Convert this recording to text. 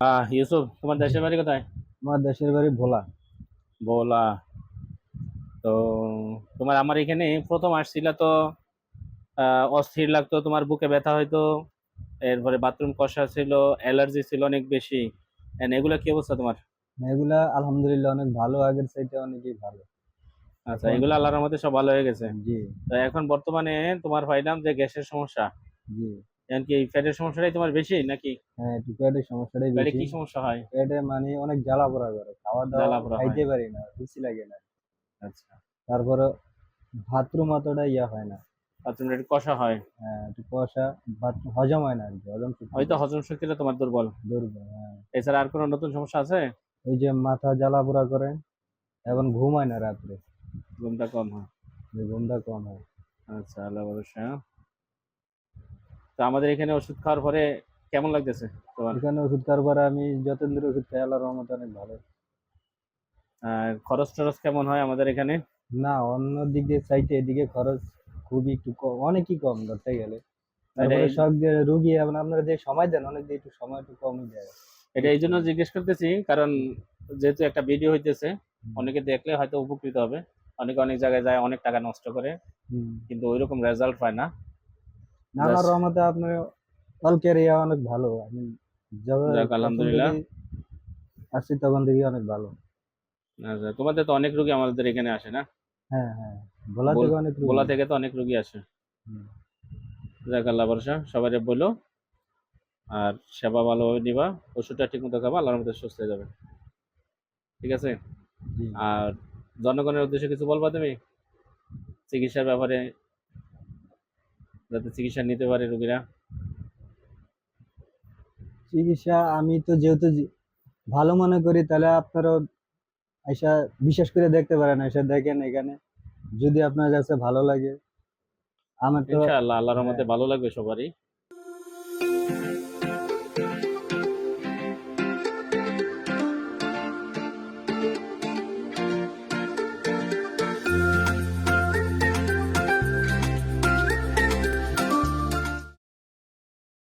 আহ ইউসুফ তোমার দেশের বাড়ি কোথায়? আমার দেশের বাড়ি ভোলা। বলা তো তোমার আমার এখানে প্রথম আসছিলা তো অস্থির লাগতো তোমার বুকে ব্যথা হইতো এরপরে বাথরুম কষা ছিল অ্যালার্জি ছিল অনেক বেশি। এগুলা কি অবস্থা তোমার? এগুলা আলহামদুলিল্লাহ অনেক ভালো আগের চাইতে অনেকই ভালো। আচ্ছা এগুলো আল্লাহর মধ্যে সব ভালো হয়ে গেছে? জি। তো এখন বর্তমানে তোমার পাইলাম যে গ্যাসের সমস্যা? জি। এখন কি ফ্যাটের সমস্যাটাই তোমার বেশি নাকি? হ্যাঁ একটু পেটের সমস্যাটাই বেশি। কি সমস্যা হয়? পেটে মানে অনেক জ্বালা পোড়া করে খাওয়া দাওয়া খাইতে পারি না রুচি লাগে না। আচ্ছা। তারপরে বাথরুম অতটা ইয়া হয় না। বাথরুমটা একটু কষা হয়? হ্যাঁ একটু কষা বাথরুম হজম হয় না আর কি হজম শক্তি হয়তো হজম শক্তিটা তোমার দুর্বল। দুর্বল হ্যাঁ। এছাড়া আর কোনো নতুন সমস্যা আছে? ওই যে মাথা জ্বালা পোড়া করে এখন ঘুম হয় না রাত্রে। ঘুমটা কম হয়? ঘুমটা কম হয়। আচ্ছা আল্লাহ ভরসা তো আমাদের এখানে ওষুধ খাওয়ার পরে কেমন লাগতেছে তোমার? এখানে ওষুধ খাওয়ার পরে আমি যতদিন ধরে ওষুধ খাই আল্লাহর রহমতে অনেক ভালো। আর খরচ টরচ কেমন হয় আমাদের এখানে? না অন্য দিক দিয়ে চাইতে এদিকে খরচ খুবই একটু কম অনেকই কম ধরতে গেলে। তারপরে সব রুগী এবং আপনারা যে সময় দেন অনেক দিয়ে একটু সময় একটু কমই যায় এটা এই জন্য জিজ্ঞেস করতেছি কারণ যেহেতু একটা ভিডিও হইতেছে অনেকে দেখলে হয়তো উপকৃত হবে। অনেকে অনেক জায়গায় যায় অনেক টাকা নষ্ট করে। কিন্তু ওইরকম রেজাল্ট পায় না। না আল্লাহর রহমতে আপনার অল্পের ইয়া অনেক ভালো। আমি আলহামদুলিল্লাহ। আসছি তখন থেকে অনেক ভালো। আচ্ছা, তোমাদের তো অনেক রুগী আমাদের এখানে আসে না? হ্যাঁ হ্যাঁ। ভোলা থেকে অনেক রুগী। গোলা থেকে তো অনেক রুগী আসে। হুম। বর্ষা সবাই বলো। আর সেবা ভালোভাবে নিবা ওষুধটা ঠিক মতো খাবা আল্লাহর মধ্যে সুস্থ হয়ে যাবে। ঠিক আছে? আর জনগণের উদ্দেশ্যে কিছু বলবা তুমি? চিকিৎসার ব্যাপারে যাতে চিকিৎসা নিতে পারে রোগীরা? চিকিৎসা আমি তো যেহেতু ভালো মনে করি তাহলে আপনারাও এসা বিশ্বাস করে দেখতে পারেন এসে দেখেন এখানে। যদি আপনার কাছে ভালো লাগে আমার তো ইনশাআল্লাহ আল্লাহর রহমতে হ্যাঁ। ভালো লাগবে সবারই।